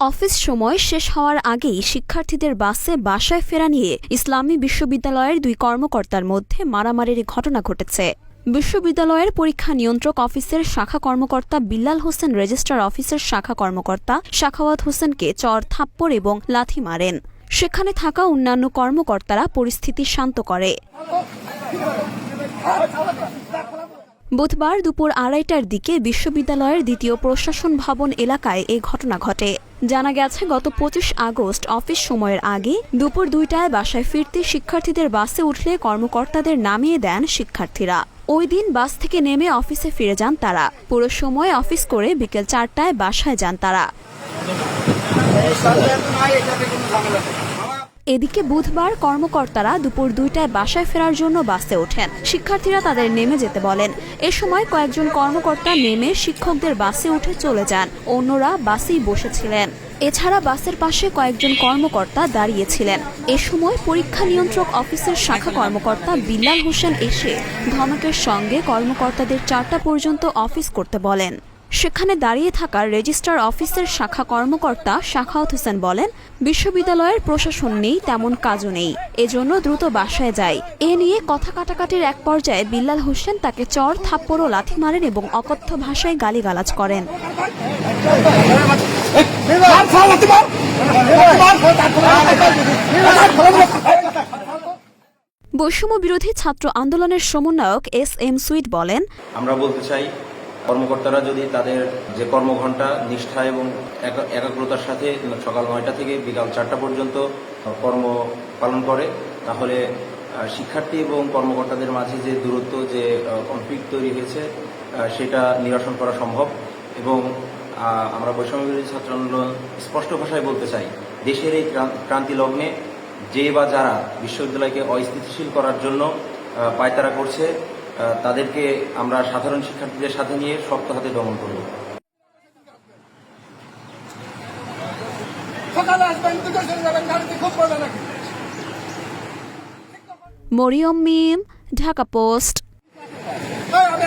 Office সময় শেষ হওয়ার আগেই শিক্ষার্থীদের বাসে বাসায় ফেরা নিয়ে ইসলামী বিশ্ববিদ্যালয়ের দুই কর্মকর্তার মধ্যে মারামারির ঘটনা ঘটেছে। বিশ্ববিদ্যালয়ের পরীক্ষা নিয়ন্ত্রক অফিসের শাখা কর্মকর্তা বিল্লাল হোসেন রেজিস্ট্রার অফিসের শাখা কর্মকর্তা শাখাওয়াত হোসেনকে চর থাপ্পড় এবং লাথি মারেন। সেখানে থাকা অন্যান্য কর্মকর্তারা পরিস্থিতি শান্ত করে। বুধবার দুপুর আড়াইটার দিকে বিশ্ববিদ্যালয়ের দ্বিতীয় প্রশাসন ভবন এলাকায় এই ঘটনা ঘটে। জানা গেছে, গত পঁচিশ আগস্ট অফিস সময়ের আগে দুপুর দুইটায় বাসায় ফিরতে শিক্ষার্থীদের বাসে উঠলে কর্মকর্তাদের নামিয়ে দেন শিক্ষার্থীরা। ওই দিন বাস থেকে নেমে অফিসে ফিরে যান তারা। পুরো সময় অফিস করে বিকেল চারটায় বাসায় যান তারা। এদিকে বুধবার কর্মকর্তারা দুপুর দুইটায় বাসায় ফেরার জন্য বাসে ওঠেন। শিক্ষার্থীরা তাদের নেমে যেতে বলেন। এ সময় কয়েকজন কর্মকর্তা নেমে শিক্ষকদের বাসে উঠে চলে যান। অন্যরা বাসেই বসেছিলেন। এছাড়া বাসের পাশে কয়েকজন কর্মকর্তা দাঁড়িয়েছিলেন। এ সময় পরীক্ষা নিয়ন্ত্রক অফিসের শাখা কর্মকর্তা বিল্লাল হোসেন এসে ধমকের সঙ্গে কর্মকর্তাদের চারটা পর্যন্ত অফিস করতে বলেন। সেখানে দাঁড়িয়ে থাকা রেজিস্ট্রার অফিসের শাখা কর্মকর্তা শাখাওয়াত হোসেন বলেন, বিশ্ববিদ্যালয়ের প্রশাসন নেই, তেমন কাজও নেই। এজন্য দ্রুত বাসায় যায় এ নিয়ে কথা কাটাকাটির এক পর্যায়ে বিল্লাল হোসেন তাকে চর, থাপ্পড় ও লাথি মারেন এবং অকথ্য ভাষায় গালিগালাজ করেন। বৈষম্য বিরোধী ছাত্র আন্দোলনের সমন্বয়ক এস এম সুইট বলেন, আমরা বলতে চাই কর্মকর্তারা যদি তাদের যে কর্মঘণ্টা, নিষ্ঠা এবং একা- একাগ্রতার সাথে সকাল নয়টা থেকে বিকাল চারটা পর্যন্ত কর্ম পালন করে, তাহলে শিক্ষার্থী এবং কর্মকর্তাদের মাঝে যে দূরত্ব, যে কনফ্লিক্ট তৈরি হয়েছে সেটা নিরসন করা সম্ভব এবং আমরা বৈষম্য বিরোধী ছাত্র আন্দোলন স্পষ্ট ভাষায় বলতে চাই, দেশের এই ক্রান্তি লগ্নে যে বা যারা বিশ্ববিদ্যালয়কে অস্থিতিশীল করার জন্য পায়তারা করছে তাদেরকে আমরা সাধারণ শিক্ষার্থীদের সাথে নিয়ে শক্ত হাতে দমন করব। মরিয়ম মিম ঢাকা পোস্ট। আমি